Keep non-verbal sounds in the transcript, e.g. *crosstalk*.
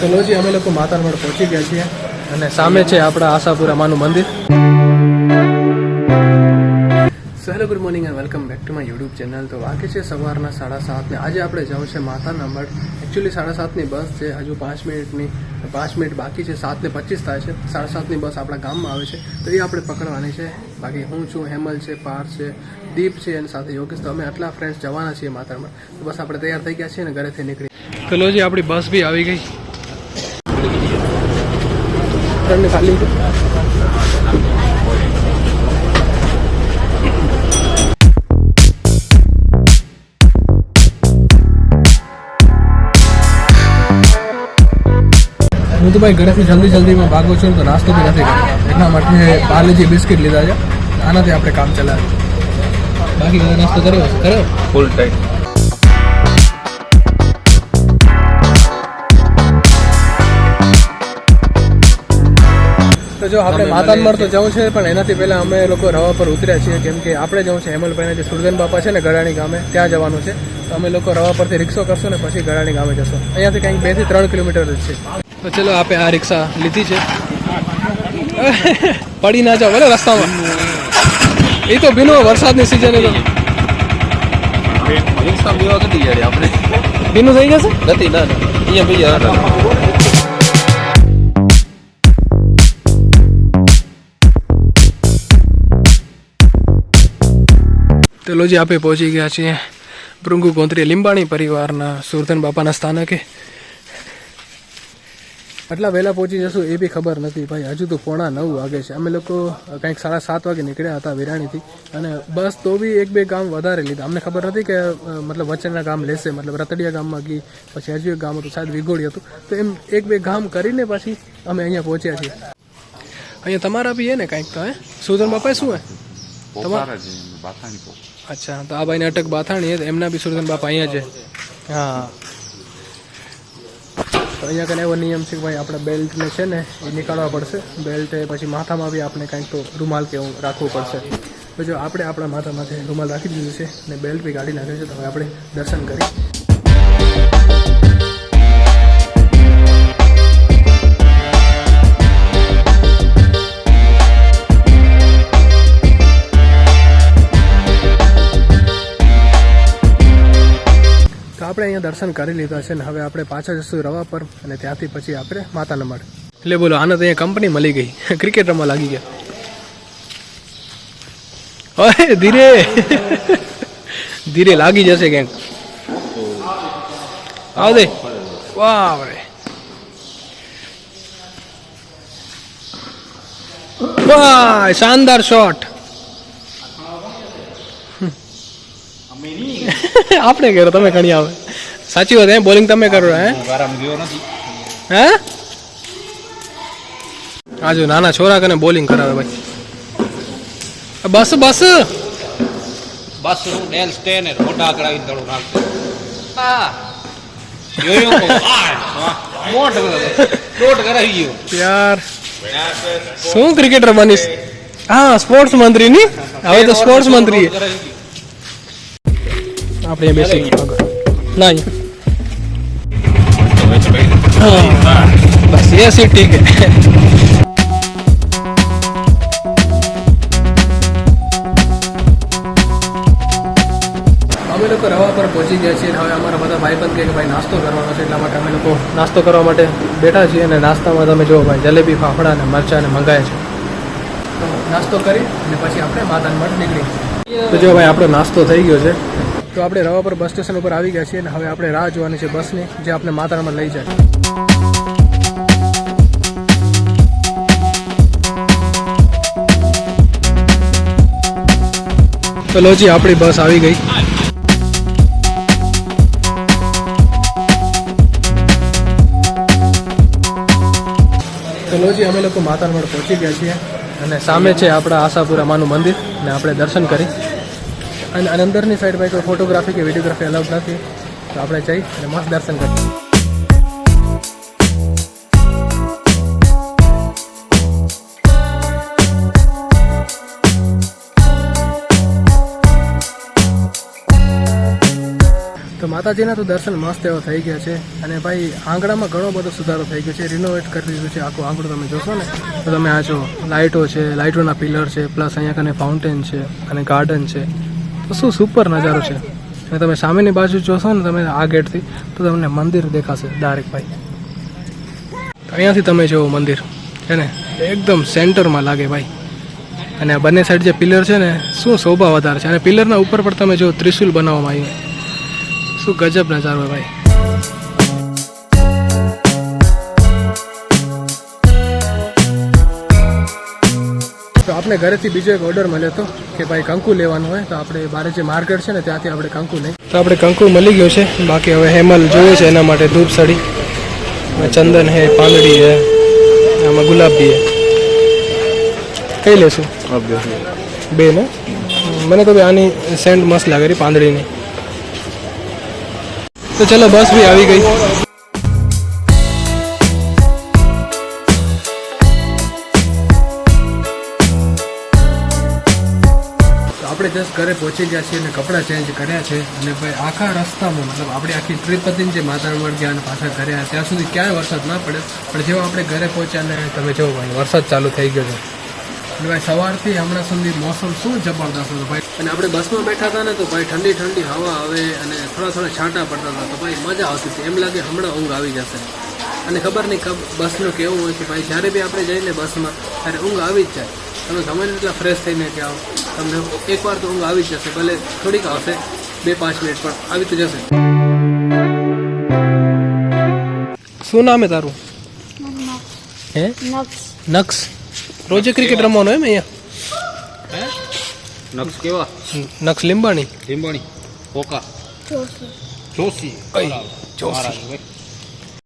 તો લોજી અમે લોકો માતાનમઢ પહોંચી ગયા છીએ અને સામે છે આપણા આશાપુરા માનું મંદિર. So hello good morning and welcome back to my YouTube channel તો વાગે છે સવારના સાડા સાતને. આજે આપણે જવું છે માતાના મઢ. એકચ્યુઅલી સાડા સાતની બસ છે. હજુ પાંચ મિનિટની, પાંચ મિનિટ બાકી છે. સાતને પચીસ થાય છે. સાડા સાતની બસ આપણા ગામમાં આવે છે. તો એ આપણે પકડવાની છે. બાકી હું છું, હેમલ છે પાર છે, દીપ છે અને સાથે યોગેશ. તો અમે આટલા ફ્રેન્ડ્સ જવાના છીએ માતામાં તો બસ આપણે તૈયાર થઈ ગયા છીએ અને ઘરેથી નીકળી. તો લોજી આપણી બસ બી આવી ગઈ. ત્રણને ખાલી છે હું તો ભાઈ ઘરેથી જલ્દી જલ્દીમાં ભાગું છું તો નાસ્તો બી નથી કરતો એટલા માટે પાર્લેજી બિસ્કિટ લીધા છે આનાથી આપણે કામ ચલાવે બાકી બધો નાસ્તો કર્યો છે કર્યો ફૂલ ટાઈટ તો જો આપણે માતાનમર તો જવું છે પણ એનાથી પહેલા અમે લોકો રવા પર ઉતર્યા છીએ. કેમ કે આપણે જવું છે હેમલભાઈના જે સુરજન બાપા છે ને ગળાણી ગામે ત્યાં જવાનું છે. તો અમે લોકો રવા પરથી રિક્ષો કરશું ને પછી ગળાણી ગામે જશું. અહીંયાથી કંઈક બેથી ત્રણ કિલોમીટર જ છે. તો ચલો આપણે આ રિક્ષા લીધી છે. *laughs* પડી ના જાઓ ભલે રસ્તામાં. એ તો ભીનો વરસાદની સિઝન તો. રિક્ષા બેવા યાર આપણે. ભીનું થઈ જશે? નથી ના ના. અહીંયા ભૈયા. તો લોજી આપણે પહોંચી ગયા છીએ. ભૃંગુ ગોંત્રી લીંબાણી પરિવારના સુરધન બાપાના સ્થાનકે. આટલા વહેલા પહોંચી જશું એ બી ખબર નથી ભાઈ. હજુ તો પોણા નવ વાગે છે. અમે લોકો કંઈક સાડા સાત વાગે નીકળ્યા હતા વિરાણીથી. અને બસ તો બી એક બે ગામ વધારે લીધા. અમને ખબર નથી કે મતલબ વચ્ચેના ગામ લેશે. મતલબ રતડિયા ગામમાં ગઈ પછી હજુ એક ગામ હતું શાયદ વિગોળી હતું. તો એમ એક બે ગામ કરીને પછી અમે અહીંયા પહોંચ્યા છીએ. અહીંયા તમારા બી હે ને કંઈક તો હે? સુધન બાપા શું હે? પોક અચ્છા તો આ ભાઈને અટક બાથાણી એમના બી સુરતન બાપા અહીંયા છે. હા. તો અહીંયા કને એવો નિયમ છે કે ભાઈ આપણે બેલ્ટને છે ને એ નીકાળવા પડશે. બેલ્ટ પછી માથામાં બી આપણે કંઈક તો રૂમાલ કે એવું રાખવું પડશે. તો જો આપણે આપણા માથામાંથી રૂમાલ રાખી દીધું છે ને બેલ્ટ બી કાઢી નાખ્યો છે તો હવે આપણે દર્શન કરી. આપણે અહીંયા દર્શન કરી લીધા છે ને હવે આપણે પાછા જશું રવા પર અને ત્યાંથી પછી આપણે માતાના મઢ. એટલે બોલો, આને તો અહીંયા કંપની મળી ગઈ. *laughs* ક્રિકેટ રમવા લાગી ગયા. ઓય, ધીરે. *laughs* ધીરે લાગી જશે ક્યાંક. આવ દે. વાહ રે વાહ શાનદાર શોટ. *laughs* આપણે કરો તમે ઘણી આવે. સાચી વાત હે? બોલિંગ તમે કરો હે? હે આજુ નાના છોરા કને બોલિંગ કરાવે ભાઈ. બસ બસ. બસ ડેલ સ્ટેનર મોટા કરાવી દડો નાખતો હા. જોયો મોટ લોટ કરાવી ગયો. યાર. શું ક્રિકેટર બનીશ? હા સ્પોર્ટ્સ મંત્રી ની? હવે તો સ્પોર્ટ્સ મંત્રી. આપણે બેસી ગયા ના અહીંયા. હા, બસ ये सीट ठीक है અમે લોકો રવા પર પહોંચી ગયા છીએ અને હવે અમારા બધા ભાઈબંધ કહે કે ભાઈ નાસ્તો કરવાનો છે એટલા માટે અમે લોકો નાસ્તો કરવા માટે બેઠા છીએ અને નાસ્તામાં તમે જુઓ ભાઈ જલેબી ફાફડા અને મરચાં અને મંગાય છે તો નાસ્તો કરી અને પછી આપણે માતાના મઠ નીકળી તો જો ભાઈ આપણો નાસ્તો થઈ ગયો છે તો આપણે રવા પર બસ સ્ટેશન ઉપર આવી ગયા છીએ અને હવે આપણે રાહ જોવાની છે બસની, જે આપણે માતારામાં લઈ જાય. તો લોજી આપણી બસ આવી ગઈ. ચલોજી અમે લોકો માતાનમઢ પહોંચી ગયા છીએ અને સામે છે આપણા આશાપુરામાનું મંદિર, ને આપણે દર્શન કરી. અને અંદરની સાઈડ ભાઈ કોઈ ફોટોગ્રાફી કે વિડીયોગ્રાફી અલાઉડ નથી. તો આપણે જઈ અને મસ્ત દર્શન કરીએ. તો માતાજીના તો દર્શન મસ્ત એવા થઈ ગયા છે. અને ભાઈ, આંગણામાં ઘણો બધો સુધારો થઈ ગયો છે. રિનોવેટ કરી દીધું છે આખું આંગણું તમે જોશો ને. તો તમે આ જો લાઇટો છે લાઇટોના પિલર છે પ્લસ અહીંયા કને ફાઉન્ટેન છે, અને ગાર્ડન છે. શું સુપર નજારો છે? અને તમે સામેની બાજુ જોશો ને તમે આ ગેટથી, તો તમને મંદિર દેખાશે ડાયરેક્ટ ભાઈ અહીંયાથી તમે જુઓ મંદિર છે ને? એકદમ સેન્ટરમાં લાગે ભાઈ. અને આ બંને સાઈડ જે પિલર છે ને, શું શોભા વધારે છે? અને પિલરના ઉપર પણ તમે જો ત્રિશુલ બનાવવામાં આવ્યું. શું ગજબ નજારો ભાઈ. આપણે ઘરેથી બીજો એક ઓર્ડર મળ્યો હતો કે ભાઈ કંકુ લેવાનું હોય તો આપણે બારે જે માર્કેટ છે ને ત્યાંથી આપણે કંકુ લઈ. તો આપણે કંકુ મળી ગયું છે. બાકી હવે હેમલ જોઈએ છે એના માટે ધૂપ સડી. ચંદન હે, પાંદડી હે, આમાં ગુલાબજી હે. કઈ લેશું? બે ને? મને તો આની સેન્ટ મસ્ત લાગે રહી પાંદડીની. તો ચલો, બસ બી આવી ગઈ. આપણે જસ્ટ ઘરે પહોંચી ગયા છીએ અને કપડાં ચેન્જ કર્યા છે અને ભાઈ આખા રસ્તામાં, મતલબ આપણે આખી ટ્રીપ હતી જે માતારમઢ ગયા અને પાછા ઘરે ત્યાં સુધી ક્યાંય વરસાદ ના પડે. પણ જેવા આપણે ઘરે પહોંચ્યા ને તમે જોવો ભાઈ, વરસાદ ચાલુ થઈ ગયો છે. અને ભાઈ સવારથી હમણાં સુધી મોસમ શું જબરદસ્ત હતો ભાઈ. અને આપણે બસમાં બેઠા હતા ને તો ભાઈ ઠંડી ઠંડી હવા આવે અને થોડા થોડા છાંટા પડતા હતા. તો ભાઈ મજા આવતી હતી. એમ લાગે હમણાં ઊંઘ આવી જશે. અને ખબર નહીં બસનું કેવું હોય કે ભાઈ જ્યારે બી આપણે જઈને બસમાં, ત્યારે ઊંઘ આવી જ જાય. તમે ગમે એટલા ફ્રેશ થઈને કે આવો. તમને એકવાર તો ઊંઘ આવી જ જશે ભલે થોડીક આવશે બે પાંચ મિનિટ પણ આવી તો જશે. શું નામ હે તારું? હે? નક્સ. નક્ષ રોજે ક્રિકેટ રમવાનો એમ અહીંયા? હે? નક્ષ કેવા? નક્સ લીંબાણી? લીંબાણી ઓકા જોશી જોશી. જોશી.